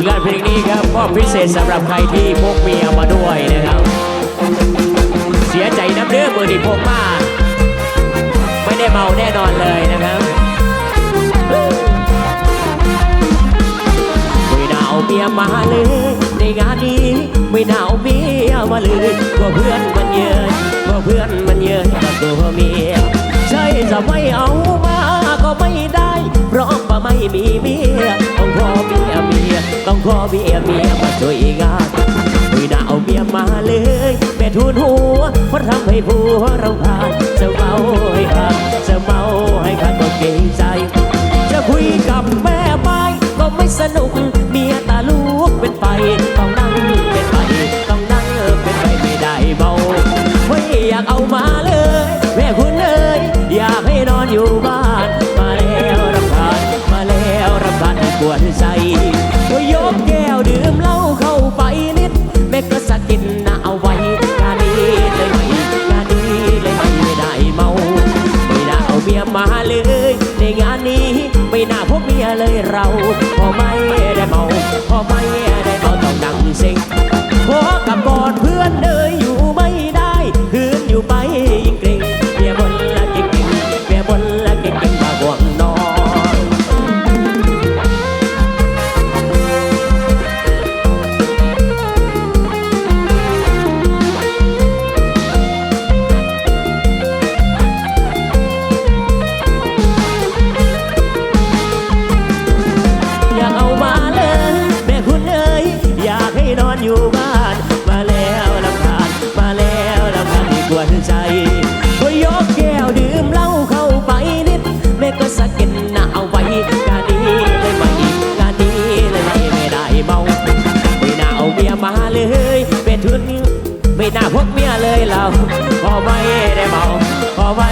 ลงานเพลงนี้ครับมอพิเศษสำหรับใครที่พกเมียมาด้วยนะครับ เสียใจน้ำเด้อมือที่พกมาไม่ได้เมาแน่นอนเลยนะครับไม่น่าเอาเมียมาเลยในงานนี้ไม่น่าเอาเมียมาเลยกลัวเพื่อนมันเยินกลัวเพื่อนมันเยินกับตัวเมียใช่จะไม่เอามาก็ไม่ได้เพราะว่าไม่มี เมียเมียมาช่วยงานไม่น่าเอาเมียมาเลย แม่ทุนหัวเพราะทำให้ผัวเราขาดจะเมาให้ขาดจะเมาให้ขาดก็เกรงใจ จะคุยกับแม่ไม้ก็ไม่สนุก เมียตาลูกเป็นไปต้องนั่งเป็นไปต้องนั่งเป็นไปไม่ได้เมาไม่อยากเอามาเลย แม่คุณเอ้ยอยากให้นอนอยู่บ้าน ปวดใจก็ยกแก้วดื่มเหล้าเข้าไปนิดแม่ก็สะกินหน้าเอาไว้งานี้เลยไหมงานี้เลยไหมไม่ได้เมาไม่น่าเอาเมียมาเลย ในงานนี้ไม่น่าพบเมียเลยเราพอไม่ได้เมาพอไม่ได้เมาต้องนั่งเซ็งขอกับกอดเพื่อนเอ่ยอยู่ นอนอยู่บ้าน มาแล้วลำคาญมาแล้วลำคาญที่กวนใจก็ยกแก้วดื่มเหล้าเข้าไปนิดแม่ก็สะกิดหน้าเอาไว้งานนี้เลยไหมงานนี้เลยไมไม่ได้เมาไม่น่าเอาเมียมาเลยเป็นทุนไม่น่าพกเมียเลยเราพอไม่ได้เมาพอไม่